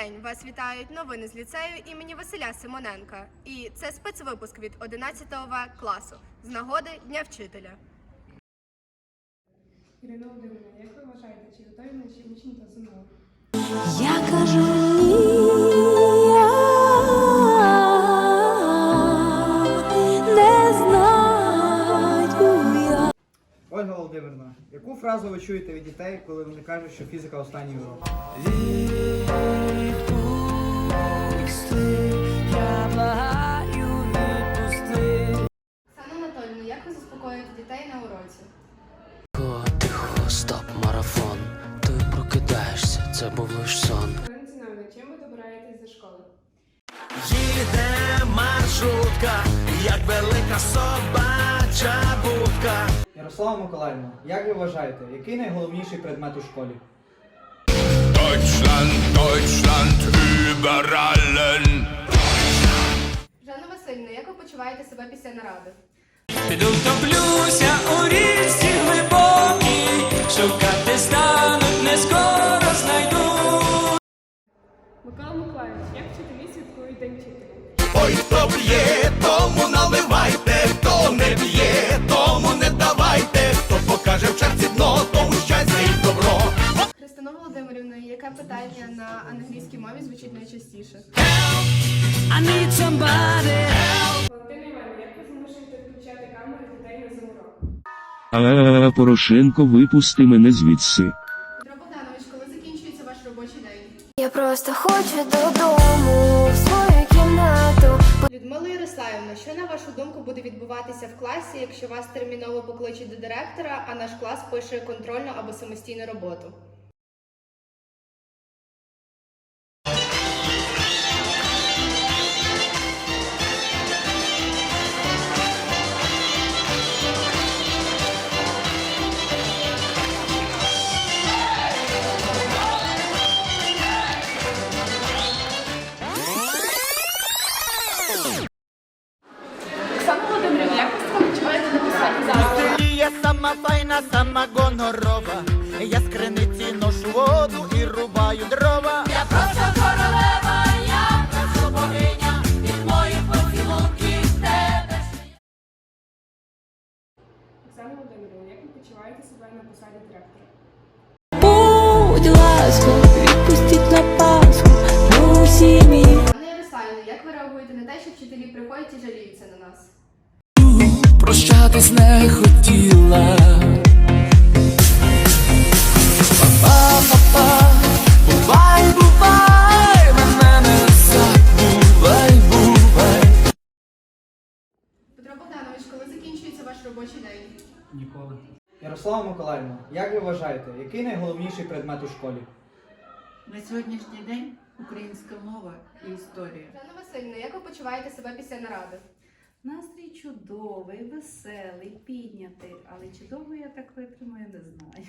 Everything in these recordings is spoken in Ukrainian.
Вас вітають новини з ліцею імені Василя Симоненка. І це спецвипуск від 11 В класу з нагоди Дня вчителя. Ірина Володимирівна, як ви вважаєте, чи готові наші учні до ЗНО? Я кажу Ольга Володимирівна, яку фразу ви чуєте від дітей, коли вони кажуть, що фізика останній урок? Я благаю відпусти. Оксана Анатольовна, як ви заспокоюєте дітей на уроці? Тихо, тихо, стоп, марафон. Ти прокидаєшся, це був лиш сон. Чим ви добираєтесь до школи? Їде маршрутка, як велика собача будка. Ярослава Миколаївна, як ви вважаєте, який найголовніший предмет у школі? Deutschland, Deutschland über allen. Жанна Васильівна, як ви почуваєте себе після наради? Піду втоплюся у річці глибокій, шукати стануть, не скоро знайду. Микола Миколаївич, як вчителі святкують День вчителя? Ой, хто б'є, тому наливайте, хто не б'є, звучить найчастіше? I need somebody. Валентина Іванівна, як ви змушуєте включати камери дітей на замурок? А Порошенко випусти мене звідси. Петро Богданович, коли закінчується ваш робочий день? Я просто хочу додому в свою кімнату. Людмила Ярославівна, що на вашу думку буде відбуватися в класі, якщо вас терміново покличуть до директора, а наш клас пише контрольну або самостійну роботу? Гонорова. Я з криниці ношу воду і рубаю дрова. Я просто королева, я просто богиня, від моїх поцілунків тебе. Оксана Володимирівна, як ви почуваєте себе на посаді директора? Будь ласка, відпустіть на Пасху мою сім'ю. Анна Ярославівна, як ви реагуєте на те, що вчителі приходять і жаліються на нас? Прощатись не хотіла. Ярослава Миколаївна, як ви вважаєте, який найголовніший предмет у школі? На сьогоднішній день українська мова і історія. Жанна Васильівна, як ви почуваєте себе після наради? Настрій чудовий, веселий, піднятий, але чи довго я так витримаю, не знаю.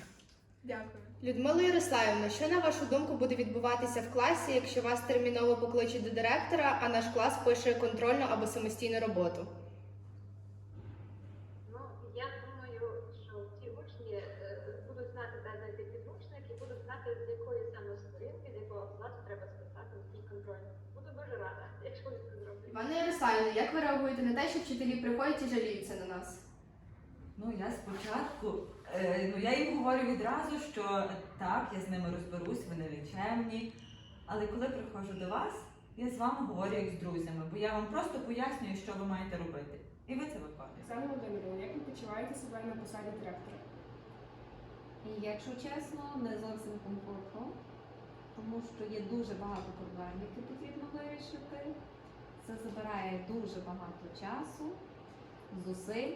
Дякую. Людмила Ярославівна, що на вашу думку буде відбуватися в класі, якщо вас терміново покличуть до директора, а наш клас пише контрольну або самостійну роботу? Івана як ви реагуєте на те, що вчителі приходять і жаліються на нас? Ну, я спочатку, е, ну я їм говорю відразу, що так, я з ними розберусь, вони нечемні. Але коли приходжу до вас, я з вами говорю як з друзями, бо я вам просто пояснюю, що ви маєте робити. І ви це виконуєте. Оксана Володимирівна, як ви почуваєте себе на посаді директора? І якщо чесно, не зовсім комфортно, тому що є дуже багато проблем, які потрібно вирішити. Це забирає дуже багато часу, зусиль.